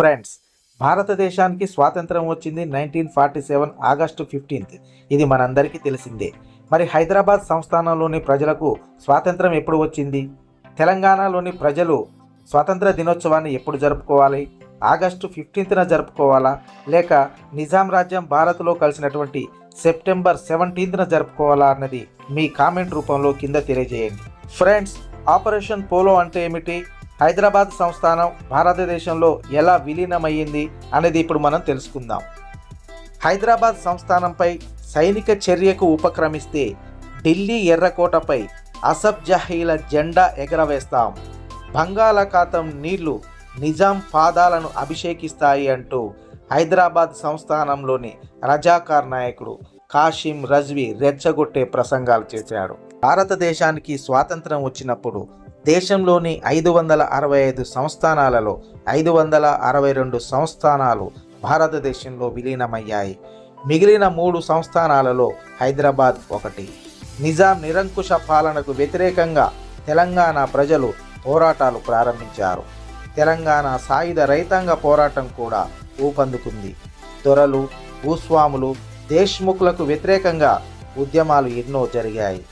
Friends భారతదేశానికి స్వాతంత్రం వచ్చింది nineteen forty seven August fifteenth. ఇది మనందరికీ తెలిసిందే. మరి హైదరాబాద్ సంస్థానంలోని ప్రజలకు స్వాతంత్రం ఎప్పుడు వచ్చింది? తెలంగాణలోని ప్రజలు స్వాతంత్ర దినోత్సవాన్ని ఎప్పుడు జరుపుకోవాలి? ఆగస్టు ఫిఫ్టీన్త్న జరుపుకోవాలా? లేక నిజాం రాజ్యం భారత్లో కలిసినటువంటి సెప్టెంబర్ సెవెంటీన్త్న జరుపుకోవాలా అన్నది మీ కామెంట్ రూపంలో కింద తెలియజేయండి. ఫ్రెండ్స్ ఆపరేషన్ పోలో అంటే ఏమిటి? హైదరాబాద్ సంస్థానం భారతదేశంలో ఎలా విలీనమయ్యింది అనేది ఇప్పుడు మనం తెలుసుకుందాం. హైదరాబాద్ సంస్థానంపై సైనిక చర్యకు ఉపక్రమిస్తే ఢిల్లీ ఎర్రకోటపై అసబ్ జహీల జెండా ఎగరవేస్తాం. బంగాళాఖాతం నీళ్ళు నిజాం పాదాలను అభిషేకిస్తాయి అంటూ హైదరాబాద్ సంస్థానంలోని రజాకార్ నాయకుడు కాషిం రజ్వీ రెచ్చగొట్టే ప్రసంగాలు చేశాడు. భారతదేశానికి స్వాతంత్రం వచ్చినప్పుడు దేశంలోని ఐదు వందల అరవై ఐదు సంస్థానాలలో ఐదు వందల అరవై రెండు సంస్థానాలు భారతదేశంలో విలీనమయ్యాయి. మిగిలిన మూడు సంస్థానాలలో హైదరాబాద్ ఒకటి. నిజాం నిరంకుశ పాలనకు వ్యతిరేకంగా తెలంగాణ ప్రజలు పోరాటాలు ప్రారంభించారు. తెలంగాణ సాయుధ రైతాంగ పోరాటం కూడా ఊపందుకుంది. దొరలు భూస్వాములు దేశ్ముఖులకు వ్యతిరేకంగా ఉద్యమాలు ఎన్నో జరిగాయి.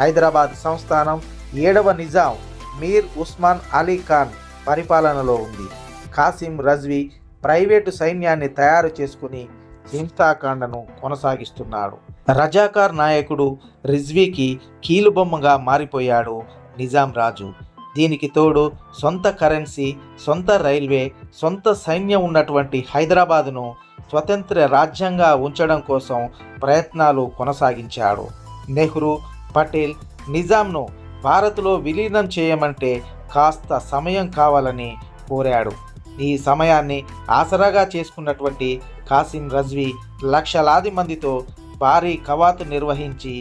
హైదరాబాద్ సంస్థానం ఏడవ నిజాం మీర్ ఉస్మాన్ అలీ ఖాన్ పరిపాలనలో ఉంది. కాసిం రజ్వీ ప్రైవేటు సైన్యాన్ని తయారు చేసుకుని హింసాకాండను కొనసాగిస్తున్నాడు. రజాకార్ నాయకుడు రిజ్వీకి కీలుబొమ్మగా మారిపోయాడు నిజాం రాజు. దీనికి తోడు సొంత కరెన్సీ సొంత రైల్వే సొంత సైన్యం ఉన్నటువంటి హైదరాబాదును స్వతంత్ర రాజ్యంగా ఉంచడం కోసం ప్రయత్నాలు కొనసాగించాడు. నెహ్రూ పటేల్ నిజాంను భారత్లో విలీనం చేయమంటే కాస్త సమయం కావాలని కోరాడు. ఈ సమయాన్ని ఆసరాగా చేసుకున్నటువంటి కాసిం రజ్వీ లక్షలాది మందితో భారీ కవాతు నిర్వహించి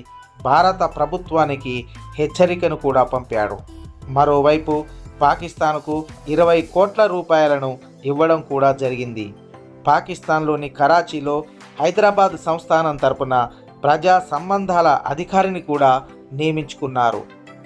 భారత ప్రభుత్వానికి హెచ్చరికను కూడా పంపాడు. మరోవైపు పాకిస్తాన్కు ఇరవై కోట్ల రూపాయలను ఇవ్వడం కూడా జరిగింది. పాకిస్తాన్లోని కరాచీలో హైదరాబాద్ సంస్థానం తరపున ప్రజా సంబంధాల అధికారిని కూడా నియమించుకున్నారు.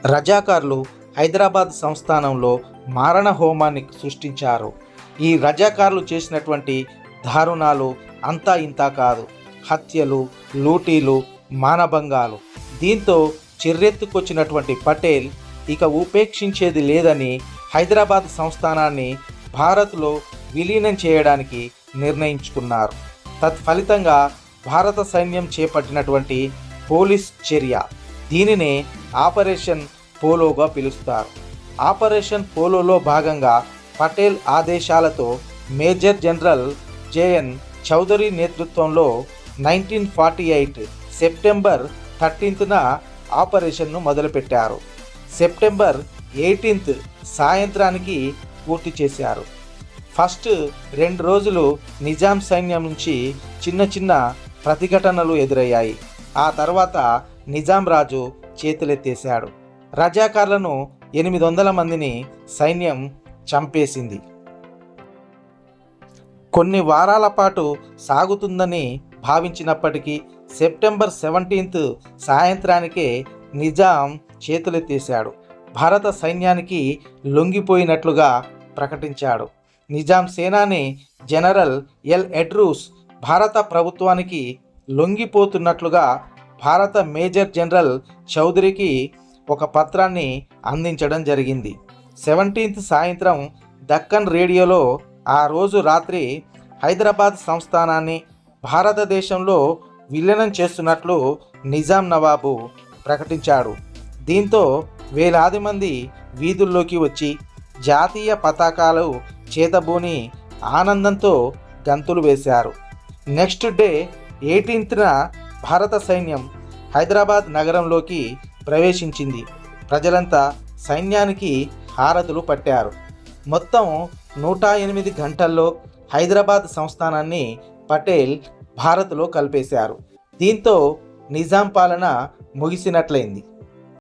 రజాకార్లు హైదరాబాద్ సంస్థానంలో మారణ హోమాన్ని సృష్టించారు. ఈ రజాకార్లు చేసినటువంటి దారుణాలు అంతా ఇంతా కాదు. హత్యలు లూటీలు మానభంగాలు. దీంతో చిర్రెత్తుకొచ్చినటువంటి పటేల్ ఇక ఉపేక్షించేది లేదని హైదరాబాద్ సంస్థానాన్ని భారత్లో విలీనం చేయడానికి నిర్ణయించుకున్నారు. తత్ఫలితంగా భారత సైన్యం చేపట్టినటువంటి పోలీస్ చర్య. దీనినే ఆపరేషన్ పోలోగా పిలుస్తారు. ఆపరేషన్ పోలోలో భాగంగా పటేల్ ఆదేశాలతో మేజర్ జనరల్ జేఎన్ చౌదరి నేతృత్వంలో నైన్టీన్ ఫార్టీ ఎయిట్ సెప్టెంబర్ థర్టీన్త్న ఆపరేషన్ను మొదలుపెట్టారు. సెప్టెంబర్ ఎయిటీన్త్ సాయంత్రానికి పూర్తి చేశారు. ఫస్ట్ రెండు రోజులు నిజాం సైన్యం నుంచి చిన్న చిన్న ప్రతిఘటనలు ఎదురయ్యాయి. ఆ తర్వాత నిజాం రాజు చేతులెత్తేశాడు. రజాకార్లను ఎనిమిది వందల మందిని సైన్యం చంపేసింది. కొన్ని వారాల పాటు సాగుతుందని భావించినప్పటికీ సెప్టెంబర్ సెవెంటీన్త్ సాయంత్రానికే నిజాం చేతులెత్తేశాడు. భారత సైన్యానికి లొంగిపోయినట్లుగా ప్రకటించాడు. నిజాం సేనాని జనరల్ ఎల్ ఎడ్రూస్ భారత ప్రభుత్వానికి లొంగిపోతున్నట్లుగా భారత మేజర్ జనరల్ చౌదరికి ఒక పత్రాన్ని అందించడం జరిగింది. సెవెంటీన్త్ సాయంత్రం దక్కన్ రేడియోలో ఆ రోజు రాత్రి హైదరాబాద్ సంస్థానాన్ని భారతదేశంలో విలీనం చేస్తున్నట్లు నిజాం నవాబు ప్రకటించాడు. దీంతో వేలాది మంది వీధుల్లోకి వచ్చి జాతీయ పతాకాలు చేతబూని ఆనందంతో గంతులు వేశారు. నెక్స్ట్ డే ఎయిటీన్త్న భారత సైన్యం హైదరాబాద్ నగరంలోకి ప్రవేశించింది. ప్రజలంతా సైన్యానికి హారతులు పట్టారు. మొత్తం నూట ఎనిమిది గంటల్లో హైదరాబాద్ సంస్థానాన్ని పటేల్ భారత్లో కలిపేశారు. దీంతో నిజాం పాలన ముగిసినట్లయింది.